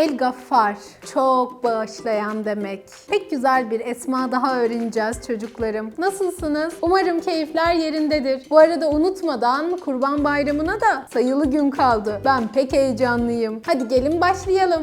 El Gaffar, çok bağışlayan demek. Pek güzel bir esma daha öğreneceğiz çocuklarım. Nasılsınız? Umarım keyifler yerindedir. Bu arada unutmadan Kurban Bayramı'na da sayılı gün kaldı. Ben pek heyecanlıyım. Hadi gelin başlayalım.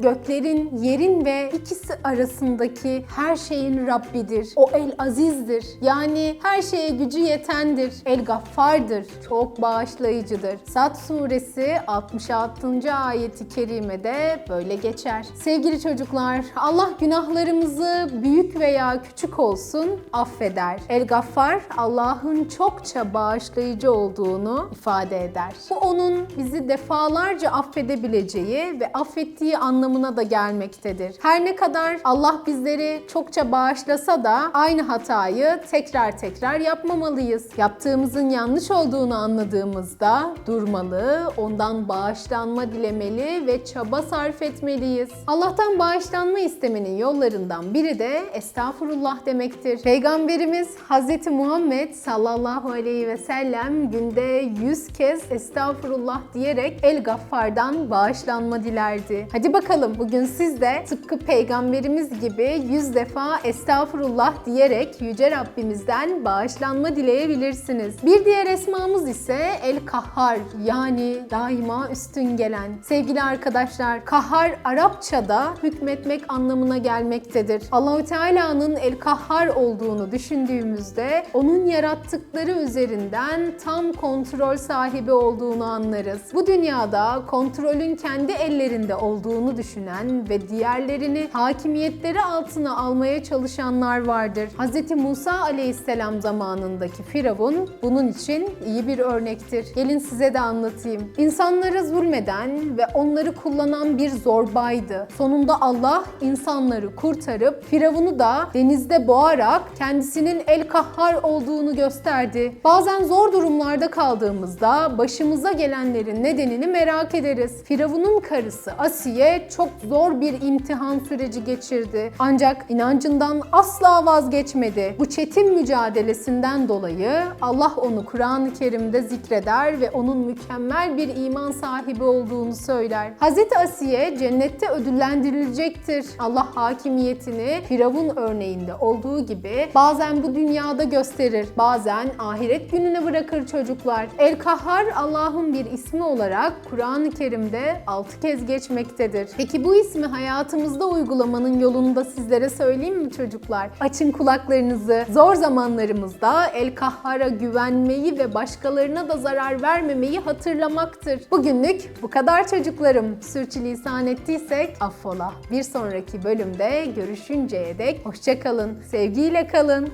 Göklerin, yerin ve ikisi arasındaki her şeyin Rabbidir. O El Aziz'dir. Yani her şeye gücü yetendir. El Gaffar'dır. Çok bağışlayıcıdır. Sad suresi 66. ayeti kerimede böyle geçer. Sevgili çocuklar, Allah günahlarımızı büyük veya küçük olsun affeder. El Gaffar Allah'ın çokça bağışlayıcı olduğunu ifade eder. Bu onun bizi defalarca affedebileceği ve affettiği anlamına da gelmektedir. Her ne kadar Allah bizleri çokça bağışlasa da aynı hatayı tekrar tekrar yapmamalıyız. Yaptığımızın yanlış olduğunu anladığımızda durmalı, ondan bağışlanma dilemeli ve çaba sarf etmeliyiz. Allah'tan bağışlanma istemenin yollarından biri de estağfurullah demektir. Peygamberimiz Hz. Muhammed sallallahu aleyhi ve sellem günde 100 kez estağfurullah diyerek El Gaffar'dan bağışlanma dilerdi. Hadi bakalım bugün siz de tıpkı peygamberimiz gibi 100 defa estağfurullah diyerek Yüce Rabbimizden bağışlanma dileyebilirsiniz. Bir diğer esmamız ise El Kahhar yani daima üstün gelen. Sevgili arkadaşlar, Kahhar Arapçada hükmetmek anlamına gelmektedir. Allahü Teala'nın El Kahhar olduğunu düşündüğümüzde onun yarattıkları üzerinden tam kontrol sahibi olduğunu anlarız. Bu dünyada kontrolün kendi ellerinde olduğunu düşünen ve diğerlerini hakimiyetleri altına almaya çalışanlar vardır. Hz. Musa aleyhisselam zamanındaki Firavun bunun için iyi bir örnektir. Gelin size de anlatayım. İnsanlara zulmeden ve onları kullanan bir zorbaydı. Sonunda Allah insanları kurtarıp Firavun'u da denizde boğarak kendisinin el kahhar olduğunu gösterdi. Bazen zor durumlarda kaldığımızda başımıza gelenlerin nedenini merak ederiz. Firavun'un karısı Asiye çok zor bir imtihan süreci geçirdi. Ancak inancından asla vazgeçmedi. Bu çetin mücadelesinden dolayı Allah onu Kur'an-ı Kerim'de zikreder ve onun mükemmel bir iman sahibi olduğunu söyler. Hazreti Asiye cennette ödüllendirilecektir. Allah hakimiyetini Firavun örneğinde olduğu gibi bazen bu dünyada gösterir, bazen ahiret gününe bırakır çocuklar. El Kahhar Allah'ın bir ismi olarak Kur'an-ı Kerim'de 6 kez geçmektedir. Peki bu ismi hayatımızda uygulamanın yolunu da sizlere söyleyeyim mi çocuklar? Açın kulaklarınızı. Zor zamanlarımızda El Kahhar'a güvenmeyi ve başkalarına da zarar vermemeyi hatırlamaktır. Bugünlük bu kadar çocuklarım. Sürçülisan ettiysek affola. Bir sonraki bölümde görüşünceye dek hoşçakalın. Sevgiyle kalın.